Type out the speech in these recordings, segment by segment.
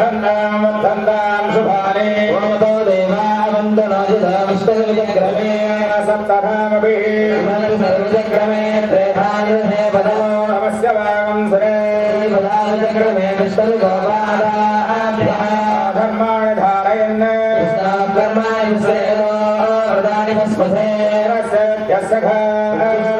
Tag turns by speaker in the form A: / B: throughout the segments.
A: హాం బిందవామాని హాం బిందవీదయ హాం బిందఘోరాని హాం బిందవామాని హాం బిందవీదయ హాం బిందఘోరాని హాం బిందవామాని హాం బిందవీదయ ఓమతో దేవా వందనోజిత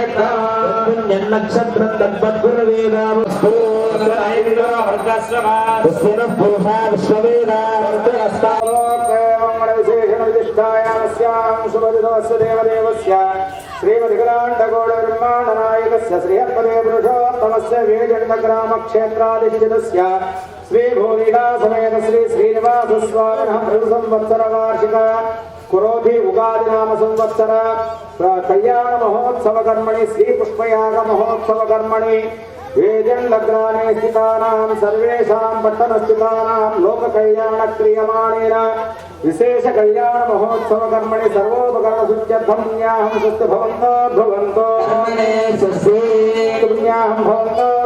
A: త్రేధాయుధే పదమో శ్రీపదావిచక్రమే విష్ణుగోపాదాభ్యः కర్మాణి విశ్రేణో వృదాని వస్మసే పరమం పదం కురోధి ఉగాది నామ
B: సంవత్సర కళ్యాణ మహోత్సవ కర్మణి శ్రీ పుష్పయాగ మహోత్సవ కర్మణి వేదం లగ్నానే స్థితానాం సర్వేషాం పట్టణ
A: స్థితానాం లోక కళ్యాణ
B: క్రియమాణేన విశేష కళ్యాణ మహోత్సవ కర్మణి సర్వోపకరణ శుద్ధ్యర్థం
A: న్యాహం సత్య భవంతో
B: భవంతో పుణ్యాహం భవంతో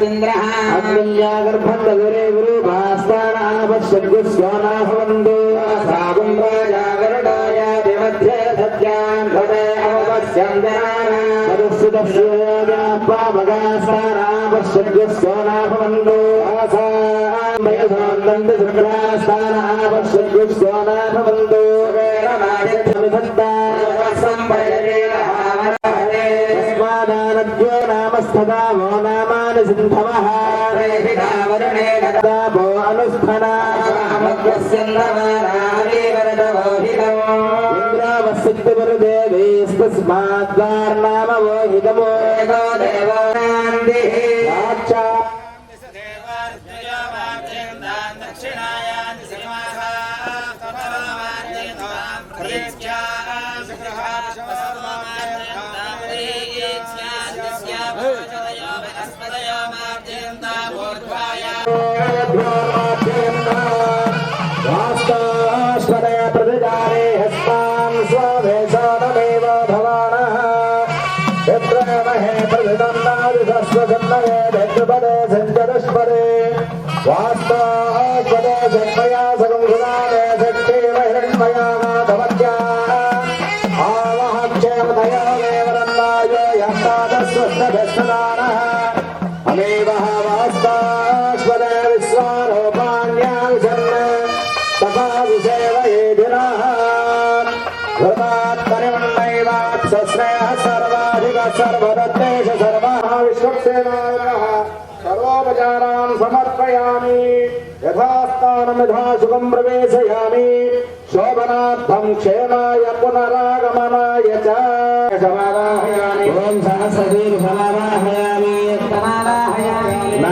B: ندواگرندوند آشو سونا
A: چھ دس نام ست مو نام సింధవః భో అనుస్మనా ఇంద్రావసిద్ధిమరుదేవీస్తస్మాద్వార్నామవోహితమో సాక్షాత్ వాస్తాశ్వరయ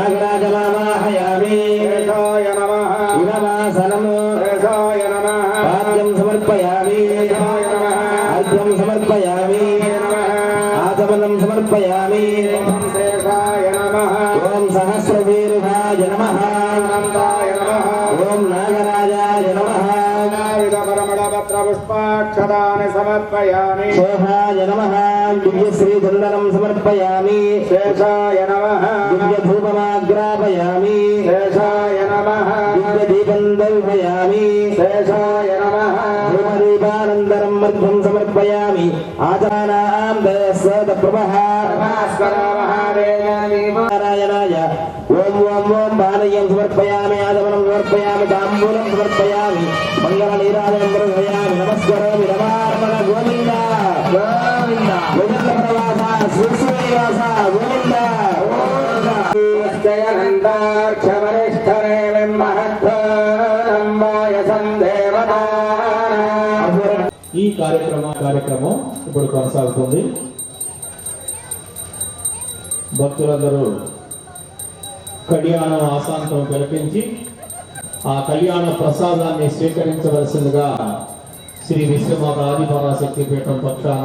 A: नागराजमावाहयामि एषाय नमः शिववासनम् एषाय
B: नमः पाद्यं समर्पयामि एषाय नमः
A: अर्घ्यं
B: समर्पयामि नमः
A: आचमनं समर्पयामि
B: श्रेषाय नमः
A: ॐ
B: सहस्रवीरुभाय नमः नन्दाय नमः
A: ॐ नागराजाय नमः
B: नाविदपरमणपत्रपुष्पाक्षदानि समर्पयामि शोभाय नमः ری چند سمر دھوپیاں مجھے
C: سمریا
B: نارا بانیہ سمرپیاں سمریا
C: تا سمر منگلیاں
A: ఈ కార్యక్రమ కార్యక్రమం ఇప్పుడు కొనసాగుతుంది. భక్తులందరూ కళ్యాణం ఆశాంతం కల్పించి ఆ కళ్యాణ ప్రసాదాన్ని స్వీకరించవలసిందిగా శ్రీ విశ్వమాత ఆదిపరాశక్తి పీఠం పక్షాన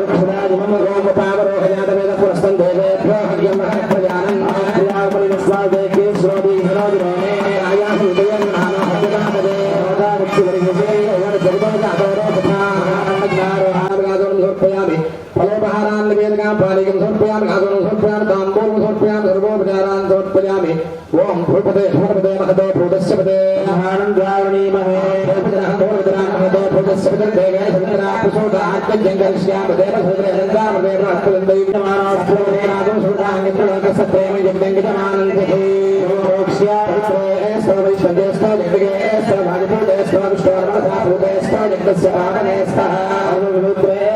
C: पदे भूपदे महदे भूतस्य पदे आनन्दारुणी महे भूपदः भूपदः महदे भूतस्य पदे देवे सन्दना पुषोदाहत्यजङ्गरिष्यामदेव सुदरेन्द्रामदेव हस्तवन्दैविमानास्त्रोणादं सुदाहङ्गित्रलोकसत्रेम यज्ञङ्गितमानन्दे मोक्ष्या पुत्रे सर्वैश्वर्येस्थ जगदगे सर्वादिभूतेस्थ विश्वकर्मथा भूतेस्थ जगतस्य पावनेस्तः अनुरुद्रे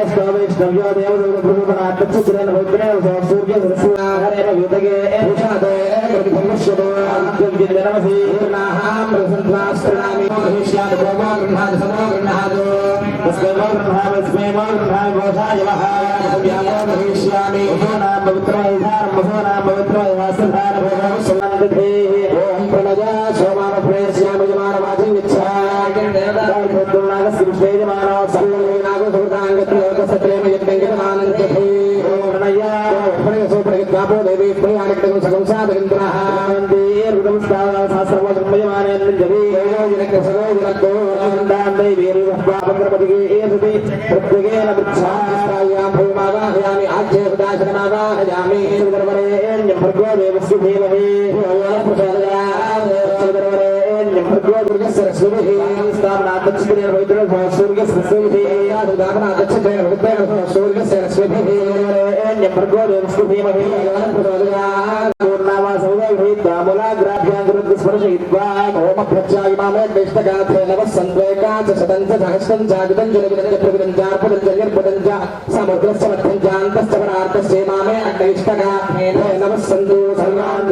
C: Yeah. سرسوتی ہو سرسوتی
A: ہے
C: ఓమ ప్రత్యాగిమామే క్లిష్టగాథే నవ సంద్వేకాచ శతంచ సహస్రం చాగితం జలవిదంచ ప్రవిదంచ అర్పదంచ నిర్పదంచ సముద్ర సమర్థంచ అంతస్తవరార్థస్యేమామే అగ్నిష్టగాథే నవ సందు సర్వాన్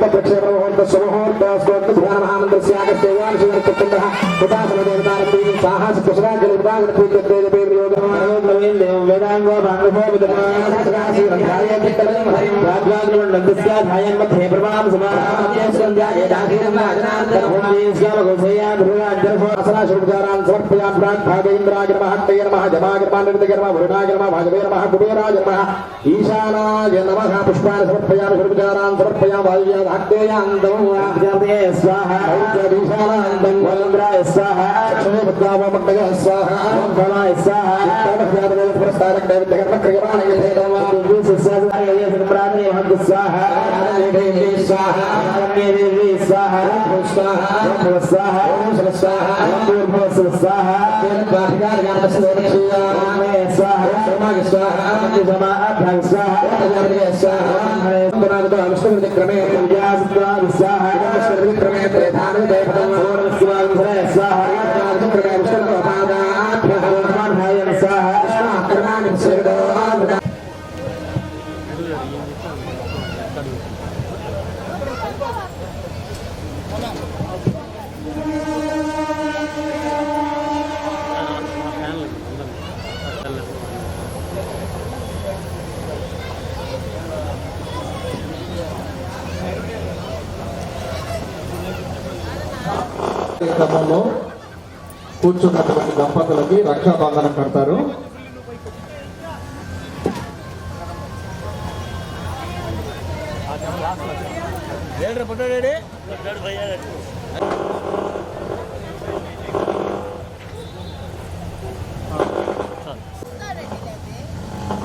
C: جب پانڈاگرا گو محان پان سرپیاں
D: کرنے క్రమంలో కూర్చున్నటువంటి దంపతులకి రక్షాబంధనం కడతారు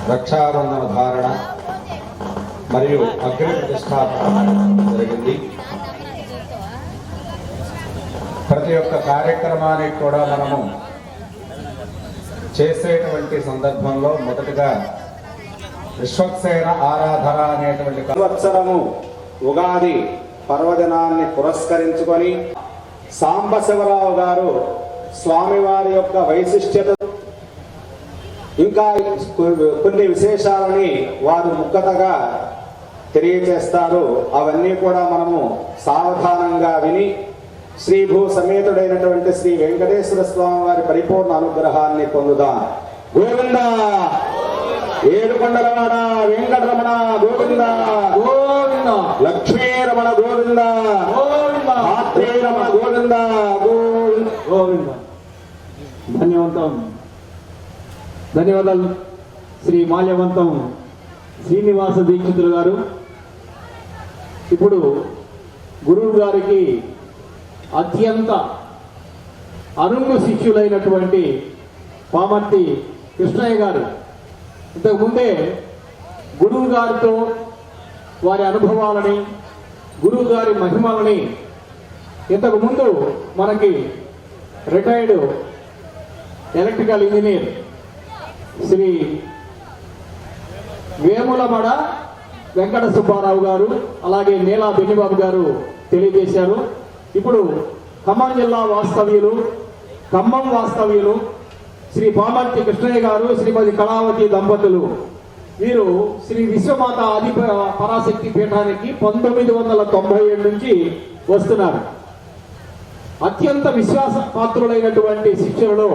B: రక్షాబంధన ధారణ మరియు అగ్ని ప్రతిష్టాపన జరిగింది. ప్రతి ఒక్క కార్యక్రమానికి కూడా మనము చేసేటువంటి సందర్భంలో మొదటగా విశ్వక్సేన ఆరాధన అనేటువంటి సంవత్సరము ఉగాది పర్వదినాన్ని పురస్కరించుకొని సాంబశివరావు గారు స్వామివారి యొక్క వైశిష్ట్యత ఇంకా కొన్ని విశేషాలని వారు ముక్కతగా తెలియజేస్తారు. అవన్నీ కూడా మనము సావధానంగా విని శ్రీ భూ సమేతుడైనటువంటి శ్రీ వెంకటేశ్వర స్వామి వారి పరిపూర్ణ అనుగ్రహాన్ని పొందుదాం. గోవింద! ఏడుకొండలవాడ వెంకటరమణ గోవింద!
D: గోవింద!
B: లక్ష్మీరమణ గోవింద!
D: గోవింద!
B: ఆత్రేయరమణ గోవింద! గోవింద!
D: గోవింద! ధన్యవంతం. ధన్యవాదాలు. శ్రీ మాల్యవంతం శ్రీనివాస దీక్షితులు గారు. ఇప్పుడు గురువు గారికి అత్యంత అనుమ శిష్యులైనటువంటి పామర్తి కృష్ణయ్య గారు. ఇంతకుముందే గురువు గారితో వారి అనుభవాలని గురువు గారి మహిమలని ఇంతకుముందు మనకి retired electrical engineer Shri Vemulamada Venkata Subbarao గారు అలాగే నీలా బెన్నిబాబు గారు తెలియజేశారు. ఇప్పుడు ఖమ్మం జిల్లా వాస్తవ్యులు ఖమ్మం వాస్తవ్యులు శ్రీ పామర్తి కృష్ణయ్య గారు శ్రీమతి కళావతి దంపతులు. వీరు శ్రీ విశ్వమాత ఆది పరాశక్తి పీఠానికి పంతొమ్మిది వందల తొంభై ఏడు నుంచి వస్తున్నారు. అత్యంత విశ్వాస పాత్రులైనటువంటి శిష్యులలో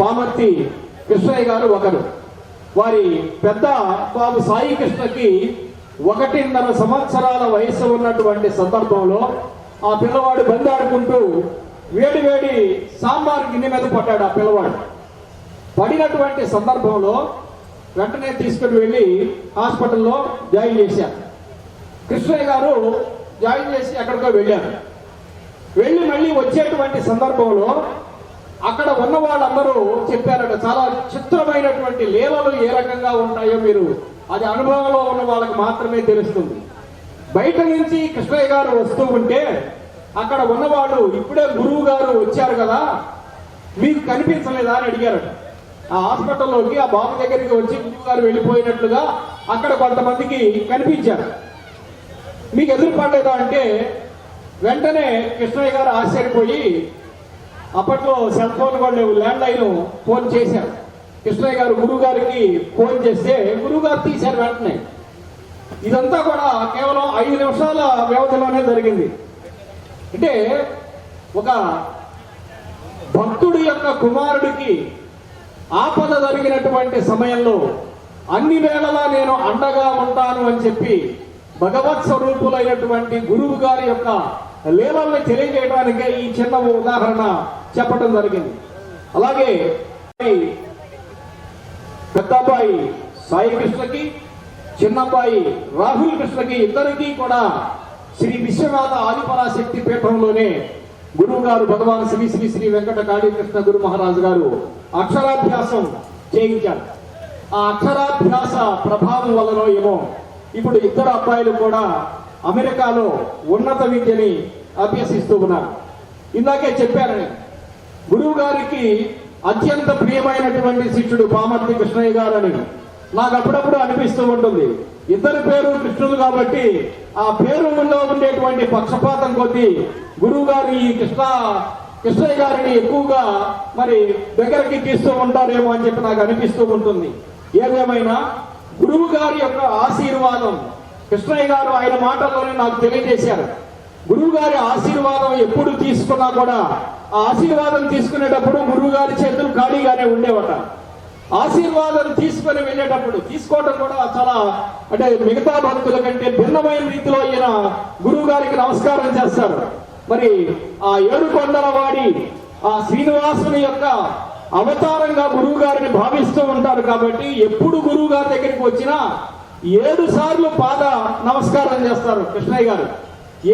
D: పామర్తి కృష్ణయ్య గారు ఒకరు. వారి పెద్ద బాబు సాయి కృష్ణకి ఒకటిన్నర సంవత్సరాల వయసు ఉన్నటువంటి సందర్భంలో ఆ పిల్లవాడు బందాడుకుంటూ వేడి వేడి సాంబార్ గిన్నె మీద పడ్డాడు ఆ పిల్లవాడు. పడినటువంటి సందర్భంలో వెంటనే తీసుకుని వెళ్ళి హాస్పిటల్లో జాయిన్ చేశారు. కృష్ణయ్య గారు జాయిన్ చేసి ఎక్కడికో వెళ్ళారు. వెళ్ళి మళ్ళీ వచ్చేటువంటి సందర్భంలో అక్కడ ఉన్న వాళ్ళందరూ చెప్పారట చాలా చిత్రమైనటువంటి లీలలు ఏ రకంగా ఉంటాయో మీరు అది అనుభవంలో ఉన్న వాళ్ళకి మాత్రమే తెలుస్తుంది. బయట నుంచి కృష్ణయ్య గారు వస్తూ ఉంటే అక్కడ ఉన్నవాళ్ళు ఇప్పుడే గురువు గారు వచ్చారు కదా మీకు కనిపించలేదా అని అడిగారు ఆ హాస్పిటల్లోకి ఆ బాబు దగ్గరికి వచ్చి గురువు గారు వెళ్ళిపోయినట్లుగా అక్కడ కొంతమందికి కనిపించారు. మీకు ఎదురుపడలేదా అంటే వెంటనే కృష్ణయ్య గారు ఆశ్చర్యపోయి అప్పట్లో సెల్ ఫోన్ కూడా లేవు ల్యాండ్ లైన్ ఫోన్ చేశారు. కృష్ణయ్య గారు గురువు గారికి ఫోన్ చేస్తే గురువు గారు తీశారు వెంటనే. ఇదంతా కూడా కేవలం ఐదు నిమిషాల వ్యవధిలోనే జరిగింది. అంటే ఒక భక్తుడి యొక్క కుమారుడికి ఆపద జరిగినటువంటి సమయంలో అన్ని వేళలా నేను అండగా ఉంటాను అని చెప్పి భగవత్ స్వరూపులైనటువంటి గురువు గారి యొక్క లీలల్ని తెలియజేయడానికే ఈ చిన్న ఉదాహరణ చెప్పడం జరిగింది. అలాగే పెద్దబ్బాయి సాయి కృష్ణకి చిన్నబ్బాయి రాహుల్ కృష్ణకి ఇద్దరికీ కూడా శ్రీ విశ్వనాథ ఆదిపరాశక్తి పీఠంలోనే గురువు గారు భగవాన్ శ్రీ శ్రీ శ్రీ వెంకట కాళీకృష్ణ గురు మహారాజు గారు అక్షరాభ్యాసం చేయించారు. ఆ అక్షరాభ్యాస ప్రభావం వలన ఏమో ఇప్పుడు ఇద్దరు అబ్బాయిలు కూడా అమెరికాలో ఉన్నత విద్యని అభ్యసిస్తూ ఉన్నారు. ఇందాకే చెప్పారని గురువు గారికి అత్యంత ప్రియమైనటువంటి శిష్యుడు పామర్తి కృష్ణయ్య గారు అని నాకు అప్పుడప్పుడు అనిపిస్తూ ఉంటుంది. ఇద్దరు పేరు కృష్ణుడు కాబట్టి ఆ పేరులో ఉండేటువంటి పక్షపాతం కొద్దీ గురువు గారు ఈ కృష్ణ కృష్ణయ్య గారిని ఎక్కువగా మరి దగ్గరికి తీస్తూ ఉంటారేమో అని చెప్పి నాకు అనిపిస్తూ ఉంటుంది. ఏదేమైనా గురువు గారి యొక్క ఆశీర్వాదం కృష్ణయ్య గారు ఆయన మాటల్లోనే నాకు తెలియజేశారు. గురువు గారి ఆశీర్వాదం ఎప్పుడు తీసుకున్నా కూడా ఆ ఆశీర్వాదం తీసుకునేటప్పుడు గురువు గారి చేతులు ఖాళీగానే ఉండేవట. ఆశీర్వాదం తీసుకొని వెళ్ళేటప్పుడు తీసుకోవడం కూడా చాలా అంటే మిగతా భక్తుల కంటే భిన్నమైన రీతిలో ఈయన గురువు గారికి నమస్కారం చేస్తారు. మరి ఆ ఏడు కొండల వాడి ఆ శ్రీనివాసుని యొక్క అవతారంగా గురువు గారిని భావిస్తూ ఉంటారు కాబట్టి ఎప్పుడు గురువు గారి దగ్గరికి వచ్చినా ఏడు సార్లు పాద నమస్కారం చేస్తారు కృష్ణయ్య గారు.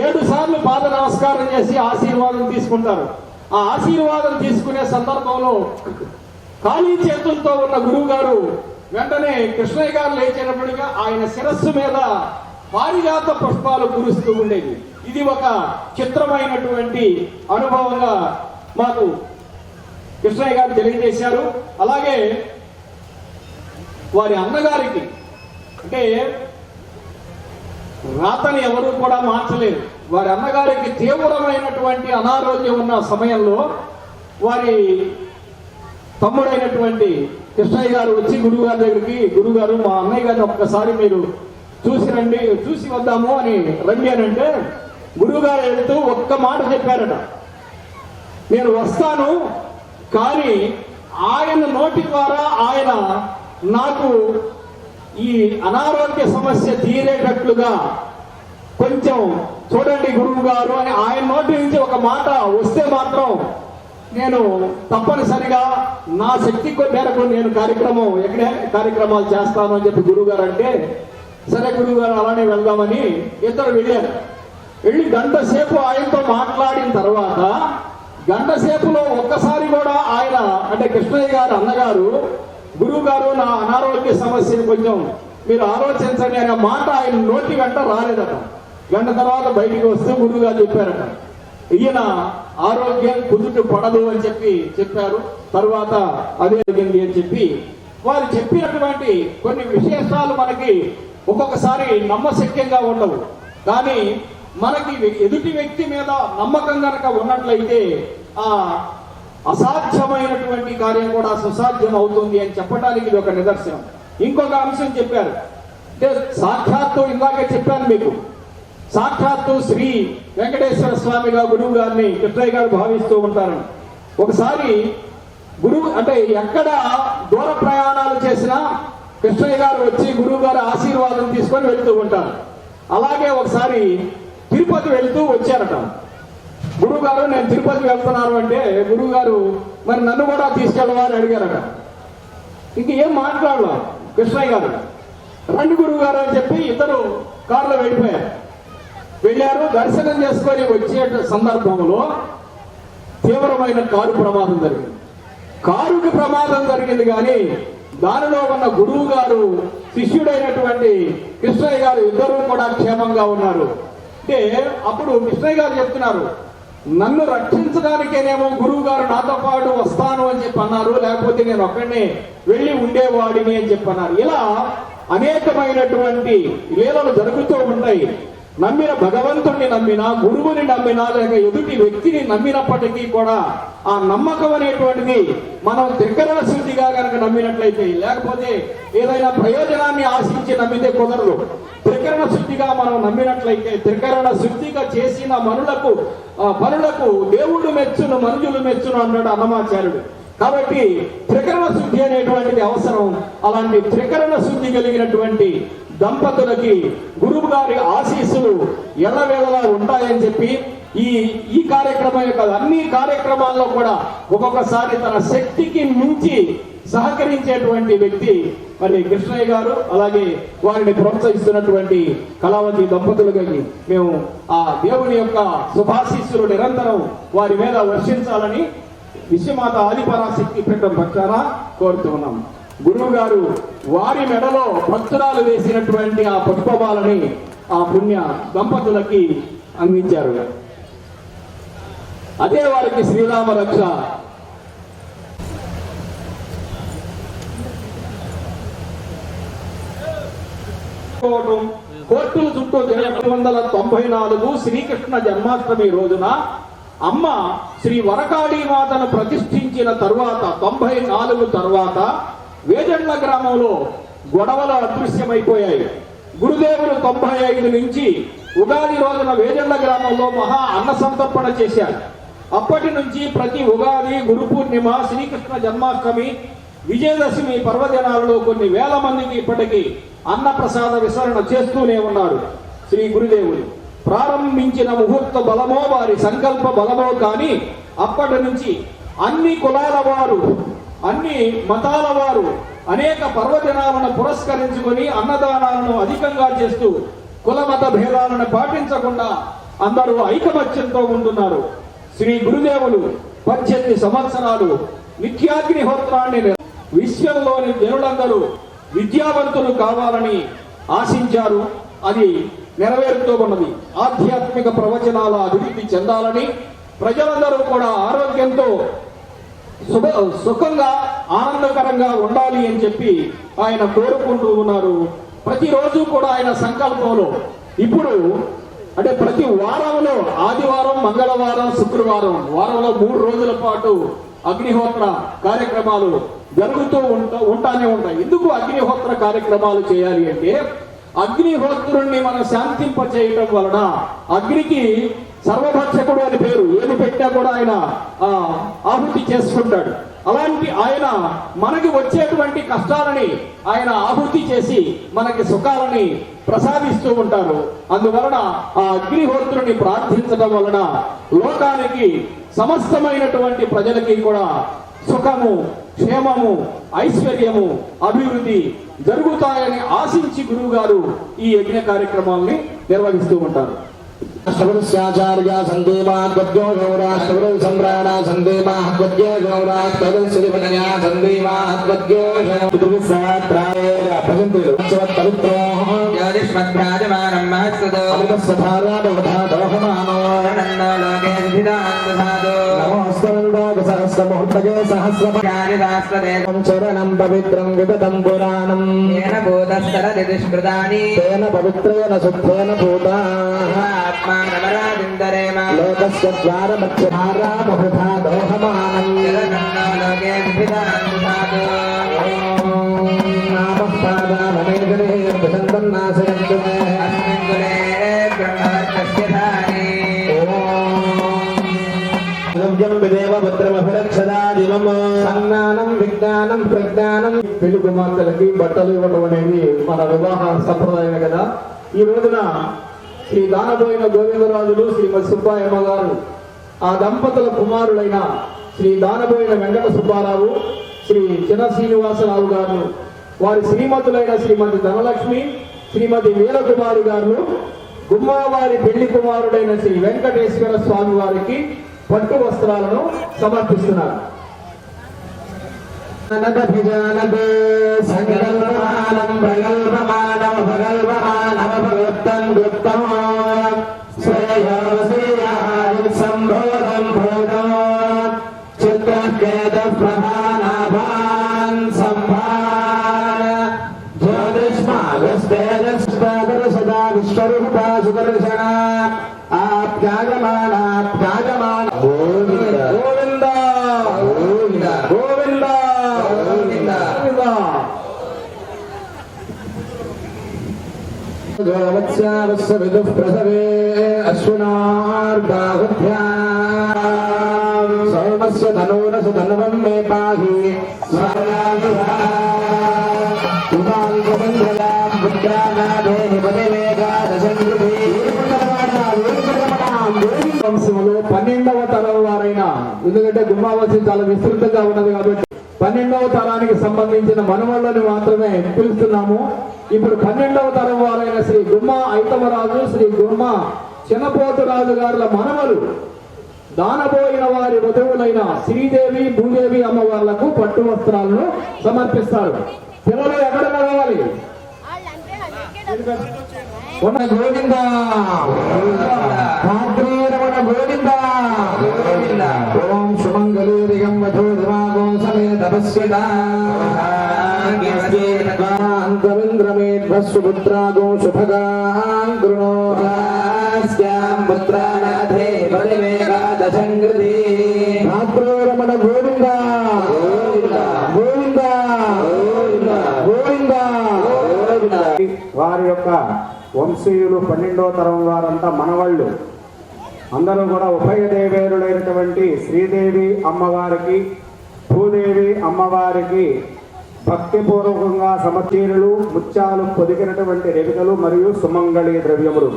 D: ఏడు సార్లు పాద నమస్కారం చేసి ఆశీర్వాదం తీసుకుంటారు. ఆ ఆశీర్వాదం తీసుకునే సందర్భంలో ఖాళీ చేతులతో ఉన్న గురువు గారు వెంటనే కృష్ణయ్య గారు లేచినప్పటిగా ఆయన శిరస్సు మీద పారిజాత పుష్పాలు కురుస్తూ ఉండేది ఇది ఒక చిత్రమైనటువంటి అనుభవంగా మాకు కృష్ణయ్య గారు తెలియజేశారు. అలాగే వారి అన్నగారికి అంటే రాతని ఎవరు కూడా మార్చలేరు వారి అన్నగారికి తీవ్రమైనటువంటి అనారోగ్యం ఉన్న సమయంలో వారి తమ్ముడైనటువంటి కృష్ణయ్య గారు వచ్చి గురువు గారి దగ్గరికి గురువు గారు మా అన్నయ్య గారిని ఒక్కసారి మీరు చూసి రండి చూసి వద్దాము అని రండి అని అంటే గురువు గారు వెళ్తూ ఒక్క మాట చెప్పారట. నేను వస్తాను కానీ ఆయన నోటి ద్వారా ఆయన నాకు ఈ అనారోగ్య సమస్య తీరేటట్లుగా కొంచెం చూడండి గురువు గారు అని ఆయన నోటి నుంచి ఒక మాట వస్తే మాత్రం నేను తప్పనిసరిగా నా శక్తి మేరకు నేను కార్యక్రమం ఎక్కడే కార్యక్రమాలు చేస్తాను అని చెప్పి గురువు గారు అంటే సరే గురువుగారు అలానే వెళ్దామని ఇద్దరు వెళ్ళారు. వెళ్ళి గంట సేపు ఆయనతో మాట్లాడిన తర్వాత గంట సేపులో ఒక్కసారి కూడా ఆయన అంటే కృష్ణయ్య గారు అన్నగారు గురువు గారు నా అనారోగ్య సమస్యను కొంచెం మీరు ఆలోచించండి అనే మాట ఆయన నోటి గంట రాలేదట. గంట తర్వాత బయటికి వస్తే గురువుగారు చెప్పారట. ఈయన ఆరోగ్యం కుదుట పడదు అని చెప్పి చెప్పారు. తర్వాత అదే జరిగింది అని చెప్పి వారు చెప్పినటువంటి కొన్ని విశేషాలు మనకి ఒక్కొక్కసారి నమ్మశక్యంగా ఉండవు. కానీ మనకి ఎదుటి వ్యక్తి మీద నమ్మకం కనుక ఉన్నట్లయితే ఆ అసాధ్యమైనటువంటి కార్యం కూడా సుసాధ్యం అవుతుంది అని చెప్పడానికి ఇది ఒక నిదర్శనం. ఇంకొక అంశం చెప్పారు. అంటే సాక్షాత్తు ఇందాకే చెప్పాను మీకు. సాక్షాత్తు శ్రీ వెంకటేశ్వర స్వామిగా గురువు గారిని కృష్ణయ్య గారు భావిస్తూ ఉంటారు. ఒకసారి గురువు అంటే ఎక్కడ దూర ప్రయాణాలు చేసినా కృష్ణయ్య గారు వచ్చి గురువు గారి ఆశీర్వాదం తీసుకొని వెళ్తూ ఉంటారు. అలాగే ఒకసారి తిరుపతి వెళ్తూ వచ్చారట. గురువు గారు నేను తిరుపతి వెళ్తున్నాను అంటే గురువు గారు మరి నన్ను కూడా తీసుకెళ్ళవా అని అడిగారట. ఇంక ఏం మాట్లాడలా కృష్ణయ్య గారు. రండి గురువు గారు అని చెప్పి ఇద్దరు కారులో వెళ్ళిపోయారు. వెళ్ళారు దర్శనం చేసుకొని వచ్చే సందర్భంలో తీవ్రమైన కారు ప్రమాదం జరిగింది. కారుకి ప్రమాదం జరిగింది కానీ దానిలో ఉన్న గురువు గారు శిష్యుడైనటువంటి కృష్ణయ్య గారు ఇద్దరు కూడా క్షేమంగా ఉన్నారు. అంటే అప్పుడు కృష్ణయ్య గారు చెప్తున్నారు నన్ను రక్షించడానికేనేమో గురువు గారు నాతో పాటు వస్తాను అని చెప్పి అన్నారు లేకపోతే నేను ఒక్కడినే వెళ్ళి ఉండేవాడిని అని చెప్పన్నారు ఇలా అనేకమైనటువంటి లీలలు జరుగుతూ ఉంటాయి. నమ్మిన భగవంతుణ్ణి నమ్మినా గురువుని నమ్మినా లేక ఎదుటి వ్యక్తిని నమ్మినప్పటికీ కూడా ఆ నమ్మకం అనేటువంటిది మనం త్రికరణ శుద్ధిగా కనుక నమ్మినట్లయితే లేకపోతే ఏదైనా ప్రయోజనాన్ని ఆశించి నమ్మితే కుదరదు. త్రికరణ శుద్ధిగా మనం నమ్మినట్లయితే త్రికరణ శుద్ధిగా చేసిన మనులకు ఆ పనులకు దేవుడు మెచ్చును మనుషులు మెచ్చును అన్నాడు అన్నమాచార్యుడు. కాబట్టి త్రికరణ శుద్ధి అనేటువంటిది అవసరం. అలాంటి త్రికరణ శుద్ధి కలిగినటువంటి దంపతులకి గురువు గారి ఆశీస్సులు ఎల్లవేళలా ఉంటాయని చెప్పి ఈ ఈ కార్యక్రమం యొక్క అన్ని కార్యక్రమాల్లో కూడా ఒక్కొక్కసారి తన శక్తికి మించి సహకరించేటువంటి వ్యక్తి మరి కృష్ణయ్య గారు అలాగే వారిని ప్రోత్సహిస్తున్నటువంటి కళావతి దంపతులుగా మేము ఆ దేవుని యొక్క శుభాశీస్సులు నిరంతరం వారి మీద వర్షించాలని విశ్వమాత ఆదిపరాశక్తి పీఠం పక్షాన కోరుతున్నాం. గురువు గారు వారి మెడలో భక్తురాలు వేసినటువంటి ఆ పుష్పమాలని ఆ పుణ్య దంపతులకి అందించారు. అదే వారికి శ్రీరామ రక్ష. కోర్టుల చుట్టూ ఎనిమిది వందల తొంభై నాలుగు శ్రీకృష్ణ జన్మాష్టమి రోజున అమ్మ శ్రీ వరకాళీ మాతను ప్రతిష్ఠించిన తరువాత తొంభై నాలుగు తర్వాత వేజండ్ల గ్రామంలో గొడవలు అదృశ్యమైపోయాయి. గురుదేవులు తొంభై ఐదు నుంచి ఉగాది రోజున వేజండ్ల గ్రామంలో మహా అన్న సంతర్పణ చేశారు. అప్పటి నుంచి ప్రతి ఉగాది గురు పూర్ణిమ శ్రీకృష్ణ జన్మాష్టమి విజయదశమి పర్వదినాలలో కొన్ని వేల మందికి ఇప్పటికీ అన్నప్రసాద విసరణ చేస్తూనే ఉన్నారు శ్రీ గురుదేవులు ప్రారంభించిన ముహూర్త బలమో వారి సంకల్ప బలమో కానీ అప్పటి నుంచి అన్ని కులాల వారు అన్ని మతాల వారు అనేక పర్వదినాలను పురస్కరించుకొని అన్నదానాలను అధికంగా చేస్తూ కుల మత భేదాలను పాటించకుండా అందరూ ఐకమత్యంతో ఉంటున్నారు. శ్రీ గురుదేవులు పద్దెనిమిది సంవత్సరాలు నిత్యాగ్నిహోత్రాన్ని విశ్వంలోని జనులందరూ విద్యావంతులు కావాలని ఆశించారు. అది నెరవేరుతూ ఉన్నది. ఆధ్యాత్మిక ప్రవచనాల అభివృద్ధి చెందాలని ప్రజలందరూ కూడా ఆరోగ్యంతో శుభ సుఖంగా ఆనందకరంగా ఉండాలి అని చెప్పి ఆయన కోరుకుంటూ ఉన్నారు. ప్రతిరోజు కూడా ఆయన సంకల్పంలో. ఇప్పుడు అంటే ప్రతి వారంలో ఆదివారం మంగళవారం శుక్రవారం వారంలో మూడు రోజుల పాటు అగ్నిహోత్ర కార్యక్రమాలు జరుగుతూ ఉంటా ఉంటానే ఉంటాయి. ఎందుకు అగ్నిహోత్ర కార్యక్రమాలు చేయాలి అంటే అగ్నిహోత్రుణ్ణి మనం శాంతింప చేయటం వలన అగ్నికి సర్వభక్షకుడు అని పేరు. ఏది పెట్టా కూడా ఆయన ఆ, ఆహుతి చేసుకుంటాడు. అలాంటి ఆయన మనకి వచ్చేటువంటి కష్టాలని ఆయన ఆహుతి చేసి మనకి సుఖాలని ప్రసాదిస్తూ ఉంటారు. అందువలన ఆ అగ్నిహోత్రుని ప్రార్థించడం వలన లోకానికి సమస్తమైనటువంటి ప్రజలకి కూడా సుఖము క్షేమము ఐశ్వర్యము అభివృద్ధి జరుగుతాయని ఆశించి గురువు గారు ఈ యజ్ఞ కార్యక్రమాల్ని నిర్వహిస్తూ ఉంటారు.
C: రాష్ట్రవృత్యాచార్య సందేవాద్వద్యో గౌరాష్ట్రవృ సమ్రాణ సందేవాద్వద్యో గౌరాష్ట్రవృత్సిరివనయా సందేవాద్వద్యో పవిత్రో
E: జ్యోతిష్మద్భ్రాజమానం మహత్సదో
C: అమృతస్వధారావధా దోహమానో
E: ఆనందో లోకే సుధిదాంతధాతో
C: సహస్రముహూర్తగే సహస్రం
E: చారిదాస్త్రదేవం
C: చరణం పవిత్రం విగతం పురాణం
E: ఏన భూతస్థరది దుష్కృతాని
C: తేన పవిత్రేణ శుద్ధేన భూతా లోకస్య ద్వారమధ్యధారా బహుధా దోహమానం
E: జగన్నో లోకే సుధిదాంతధాతో
C: నామపాదామనేగణేర్భుజంతన్నాశయంతు మే
E: అస్మిన్ కులే బ్రహ్మవర్చస్య ధాని
A: ద్రవ్యం విదేవ భద్రమభిరక్షదాదిమమ
C: సన్నానం విజ్ఞానం ప్రజ్ఞానం
D: పెళ్ళి కుమార్తెలకి బట్టలు ఇవ్వడం అనేది మన వివాహ సంప్రదాయమే కదా ఈ రోజున శ్రీ దానబోయిన గోవిందరాజులు శ్రీమతి సుబ్బాయమ్మ గారు ఆ దంపతుల కుమారులైన శ్రీ దానబోయిన వెంకట సుబ్బారావు శ్రీ చిన్న శ్రీనివాసరావు గారు వారి శ్రీమతులైన శ్రీమతి ధనలక్ష్మి శ్రీమతి వీరకుమారి గారు గుమ్మావారి పెళ్ళి కుమారుడైన శ్రీ వెంకటేశ్వర స్వామి వారికి పట్టు వస్త్రాలను సమర్పిస్తున్నారు.
C: అనదభిజానతే సంకల్పమానం ప్రగల్పమానం భగల్పమానమభగత్తం గోవత్స్యావస్య విదుః ప్రసవే అశ్వినార్బాహుభ్యాం సోమస్య ధనూరసు ధనువం మే పాహి
D: వంశంలో పన్నెండవ తరం వారైన ఎందుకంటే గుమ్మావాసి చాలా విస్తృతంగా ఉన్నది కాబట్టి పన్నెండవ తరానికి సంబంధించిన మనవళ్ళని మాత్రమే పిలుస్తున్నాము ఇప్పుడు పన్నెండవ తరం వారైన శ్రీ గుమ్మ ఐతమరాజు శ్రీ గుమ్మ చిన్నపోతురాజు గారుల మనవలు దానబోయిన వారి వధువులైన శ్రీదేవి భూదేవి అమ్మవార్లకు పట్టు వస్త్రాలను సమర్పిస్తారు. పిల్లలు ఎక్కడ కావాలి
C: ఉన్న గోవింద? గోవింద
A: గోవింద.
C: ఓం సమే గోవింద.
A: గోవింద.
C: గోవింద.
B: వారి యొక్క వంశీయులు పన్నెండో తరం వారంతా మనవాళ్ళు. అందరూ కూడా ఉభయ దేవేరులైనటువంటి శ్రీదేవి అమ్మవారికి భూదేవి అమ్మవారికి భక్తిపూర్వకంగా సమచీరులు ముత్యాలు పొదిగినటువంటి రేఖలు మరియు సుమంగళి ద్రవ్యములు.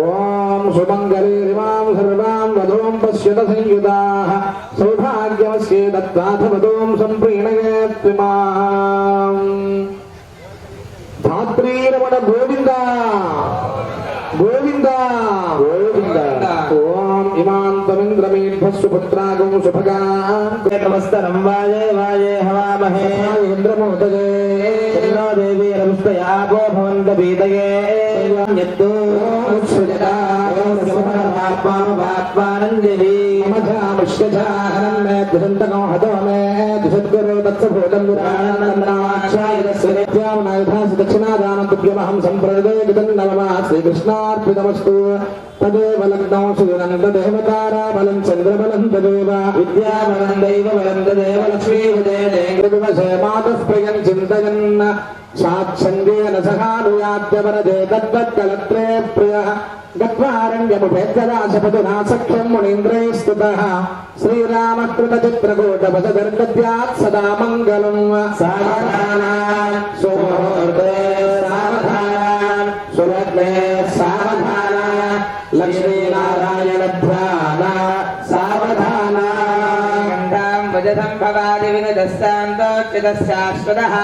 C: ఓం సుమంగళే రిమాం సర్వాం వధూం పశ్యత సంయుతాః. సౌభాగ్యమస్యే దత్తాథ వధూం సంప్రీణయేత్విమాం ధాత్రీరమణ గోవింద. గోవింద.
A: గోవింద.
C: ఓం ఇమాంతమింద్రమేభస్సు పుత్రాగం శుభగాం
A: నమస్తరం వాయే వాయే హవామహే.
C: ఇంద్రమోదయే
A: ఎన్నో దేవి రవిస్తయాపో భవంత పీతయే యత్తు. ఆత్మానుభాత్మానంజలి
C: దురంతకం హతో మే దుషద్గురు తత్సభూతం విరాణాక్షాయుధాసి దక్షిణాదానం తుభ్యమహం సంప్రదే నమ శ్రీకృష్ణార్పితమస్తు. తదేవ లగ్నం సునందదేవతారా బలం సాక్షందేన సహానుయాద్యవరదే తద్వత్కలత్రే ప్రియ గత్వారణ్యముపేద్దరాశపతునా సఖ్యం మునీంద్రై స్తుతః శ్రీరామకృత చిత్రకూటపదర్గద్యాత్ సదా మంగళం
A: సావధానాన్
E: ब्रह्मवादिविनुदस्सान्तोच्युतस्याश्वतः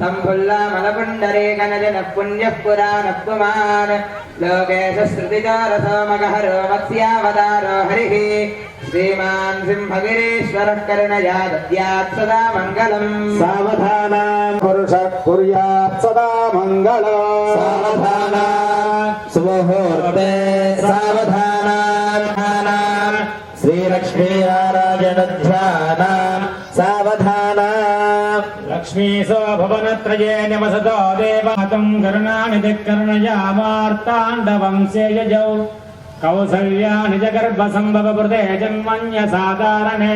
E: सम्फुल्लामलपुण्डरीकनजनः पुण्यः पुराणः पुमान् लोकेश श्रुतिचारसो मगहरो मत्स्यावतारो हरिः श्रीमान् सिंहगिरीश्वरः करुणया दद्यात् सदा मङ्गलम्
A: सावधानाम्
B: पुरुषः कुर्यात् सदा मङ्गलम्
A: सावधाना स्वमुहूर्ते सावधानाम् श्रीलक्ष्मीनारायणध्याना లక్ష్మీశో సావధానాం
F: నివసతో దేవాతం కరుణాని కరుణయామార్తాండవం సేయజౌ కౌసల్యా నిజ సంభవ హృదయ జన్మన్య సాధారణే